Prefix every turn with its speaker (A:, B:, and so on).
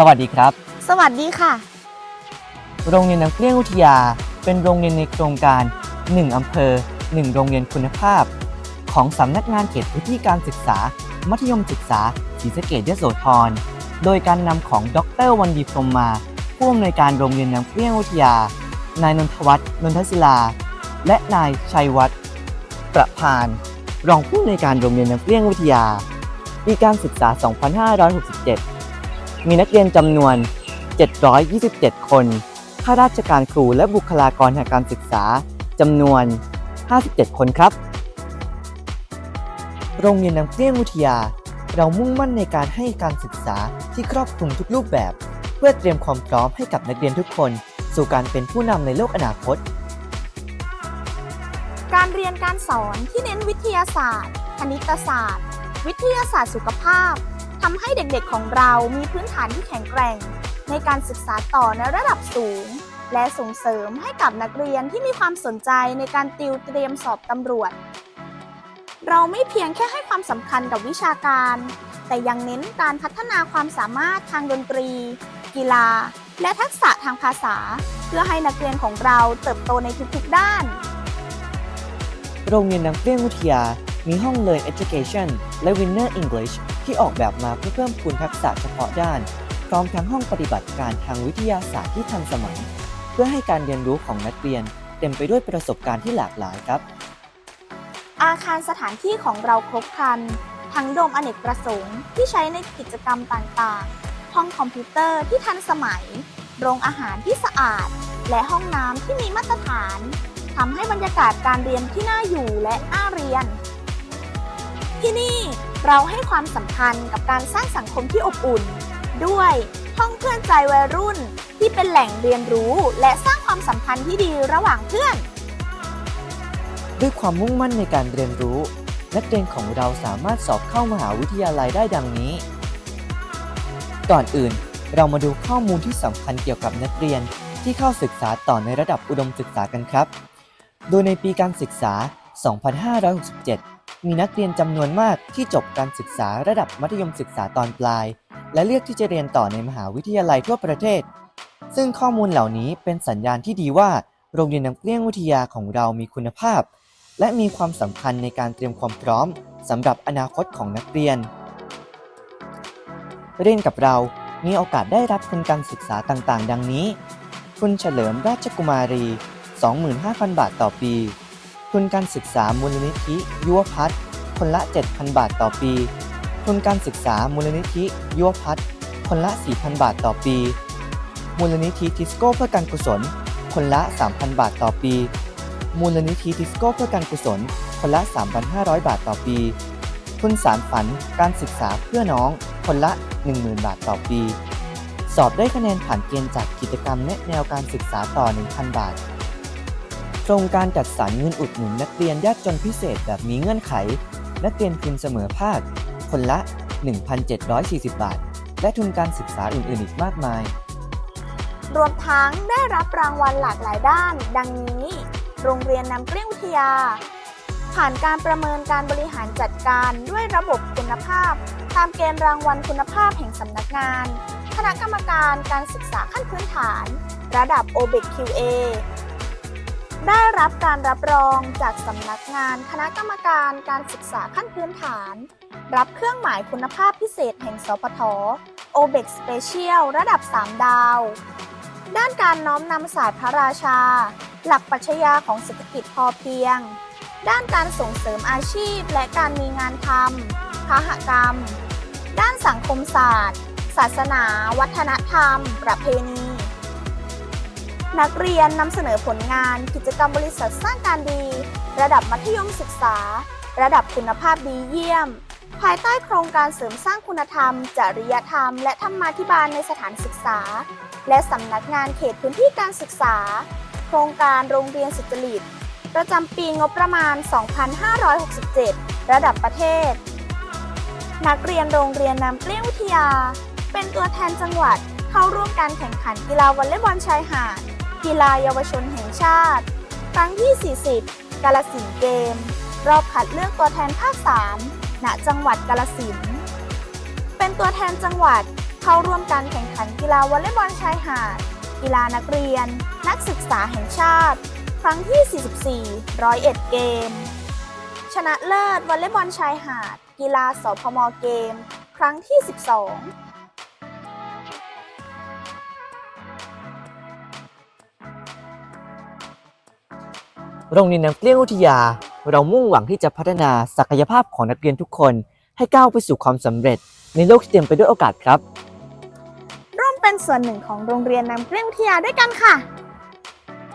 A: สวัสดีครับ
B: สวัสดีค่ะ
A: โรงเรียนน้ำเกลี้ยงวิทยา เป็นโรงเรียนในโครงการ 1 อำเภอ 1 โรงเรียนคุณภาพ ของสำนักงานเขตพื้นที่การศึกษา มัธยมศึกษาศรีสะเกษยโสธร โดยการนำของดรวันดีพรหมมา ผู้อำนวยการโรงเรียนน้ำเกลี้ยงวิทยา นายนนทวัฒน์นนทศิลา และนายชัยวัฒน์ประพาน รองผู้อำนวยการโรงเรียนน้ำเกลี้ยงวิทยาปีการศึกษา 2567 มีนักเรียนจำนวน 727 คน ข้าราชการครูและบุคลากรทางการศึกษาจำนวน 57 คนครับ โรงเรียนน้ำเกลี้ยงวิทยา เรามุ่งมั่นในการให้การศึกษาที่ครอบคลุมทุกรูปแบบ เพื่อเตรียมความพร้อมให้กับนักเรียนทุกคน สู่การเป็นผู้นำในโลกอนาคต
B: การเรียนการสอนที่เน้นวิทยาศาสตร์ คณิตศาสตร์ วิทยาศาสตร์สุขภาพ ทำให้เด็กๆของเรามีพื้นฐานที่แข็งแกร่ง ในการศึกษาต่อในระดับสูง และส่งเสริมให้กับนักเรียนที่มีความสนใจในการติวเตรียมสอบตำรวจ เราไม่เพียงแค่ให้ความสำคัญกับวิชาการ แต่ยังเน้นการพัฒนาความสามารถทางดนตรี กีฬา และทักษะทางภาษา เพื่อให้นักเรียนของเราเติบโตในทุกๆด้าน
A: โรงเรียนน้ำเกลี้ยงวิทยา มีห้อง Learn Education และ Winner English ที่ออกแบบมาเพื่อเพิ่มพูนทักษะเฉพาะด้าน พร้อมทั้งห้องปฏิบัติการทางวิทยาศาสตร์ที่ทันสมัย เพื่อให้การเรียนรู้ของนักเรียน เต็มไปด้วยประสบการณ์ที่หลากหลายครับ
B: อาคารสถานที่ของเราครบครัน ทั้งโดมอเนกประสงค์ที่ใช้ในกิจกรรมต่างๆ ห้องคอมพิวเตอร์ที่ทันสมัย โรงอาหารที่สะอาด และห้องน้ำที่มีมาตรฐานทำให้บรรยากาศการเรียนที่น่าอยู่และน่าเรียน ที่นี่ เราให้ความสำคัญกับการสร้างสังคมที่อบอุ่น ด้วยห้องเพื่อนใจวัยรุ่น ที่เป็นแหล่งเรียนรู้และสร้างความสัมพันธ์ที่ดีระหว่างเพื่อน
A: ด้วยความมุ่งมั่นในการเรียนรู้ นักเรียนของเราสามารถสอบเข้ามหาวิทยาลัยได้ดังนี้ ก่อนอื่นเรามาดูข้อมูลที่สำคัญเกี่ยวกับนักเรียนที่เข้าศึกษาต่อในระดับอุดมศึกษากันครับ โดยในปีการศึกษา 2567 มีนักเรียนจำนวนมากที่จบการศึกษาระดับมัธยมศึกษาตอนปลาย และเลือกที่จะเรียนต่อในมหาวิทยาลัยทั่วประเทศ ซึ่งข้อมูลเหล่านี้เป็นสัญญาณที่ดีว่า โรงเรียนน้ำเกลี้ยงวิทยาของเรามีคุณภาพ และมีความสำคัญในการเตรียมความพร้อมสำหรับอนาคตของนักเรียน เรียนกับเรา มีโอกาสได้รับทุนการศึกษาต่างๆ ดังนี้ทุนเฉลิมราชกุมารี 25,000 บาทต่อปี ทุนการศึกษามูลนิธิยุวพัฒน์คนละ 7,000 บาทต่อปี ทุนการศึกษามูลนิธิยุวพัฒน์คนละ 4,000 บาทต่อปี มูลนิธิทิสโก้เพื่อการกุศล คนละ 3,000 บาทต่อปี มูลนิธิทิสโก้เพื่อการกุศล คนละ 3,500 บาทต่อปี ทุนสารฝันการศึกษาเพื่อน้อง คนละ 10,000 บาทต่อปี สอบได้คะแนนผ่านเกณฑ์จากกิจกรรมแนะแนวการศึกษาต่อ 1,000 บาท โครงการจัดสรรเงินอุดหนุนนักเรียนยากจนพิเศษแบบมีเงื่อนไข นักเรียนทุนเสมอภาค คนละ 1,740 บาท และทุนการศึกษาอื่นๆ อีกมากมาย
B: รวมทั้งได้รับรางวัลหลากหลายด้าน ดังนี้ โรงเรียนน้ำเกลี้ยงวิทยา ผ่านการประเมินการบริหารจัดการด้วยระบบคุณภาพ ตามเกณฑ์รางวัลคุณภาพแห่งสำนักงาน คณะกรรมการการศึกษาขั้นพื้นฐาน ระดับ OBE QA ได้รับการรับรองจากสำนักงานคณะกรรมการการศึกษาขั้นพื้นฐาน รับเครื่องหมายคุณภาพพิเศษแห่งสปท OBEC Special ระดับ 3 ดาว ด้านการน้อมนำศาสตร์พระราชา หลักปรัชญาของเศรษฐกิจพอเพียง ด้านการส่งเสริมอาชีพและการมีงานทำพหกรรม ด้านสังคมศาสตร์ ศาสนา วัฒนธรรม ประเพณี นักเรียนนำเสนอผลงาน กิจกรรมบริษัทสร้างการดี ระดับมัธยมศึกษา ระดับคุณภาพดีเยี่ยม ภายใต้โครงการเสริมสร้างคุณธรรม จริยธรรม และธรรมาภิบาลในสถานศึกษา และสำนักงานเขตพื้นที่การศึกษา โครงการโรงเรียนสุจริต ประจำปีงบประมาณ 2567 ระดับประเทศ นักเรียนโรงเรียนน้ำเกลี้ยงวิทยา เป็นตัวแทนจังหวัดเข้าร่วมการแข่งขันกีฬาวอลเลย์บอลชายหาด กีฬาเยาวชนแห่งชาติ ครั้งที่ 40 กาลสินธ์เกม รอบคัดเลือกตัวแทนภาค 3 ณ จังหวัดกาลสินธ์เป็นตัวแทนจังหวัดเข้าร่วมการแข่งขันกีฬาวอลเลย์บอลชายหาด กีฬานักเรียน นักศึกษาแห่งชาติ ครั้งที่ 44ร้อยเอ็ดเกม ชนะเลิศวอลเลย์บอลชายหาด กีฬาสพมเกม ครั้งที่ 12
A: โรงเรียนน้ำเกลี้ยงวิทยา เรามุ่งหวังที่จะพัฒนาศักยภาพของนักเรียนทุกคน ให้ก้าวไปสู่ความสำเร็จ ในโลกที่เต็มไปด้วยโอกาสครับ
B: ร่วมเป็นส่วนหนึ่งของโรงเรียนน้ำเกลี้ยงวิทยาด้วยกันค่ะ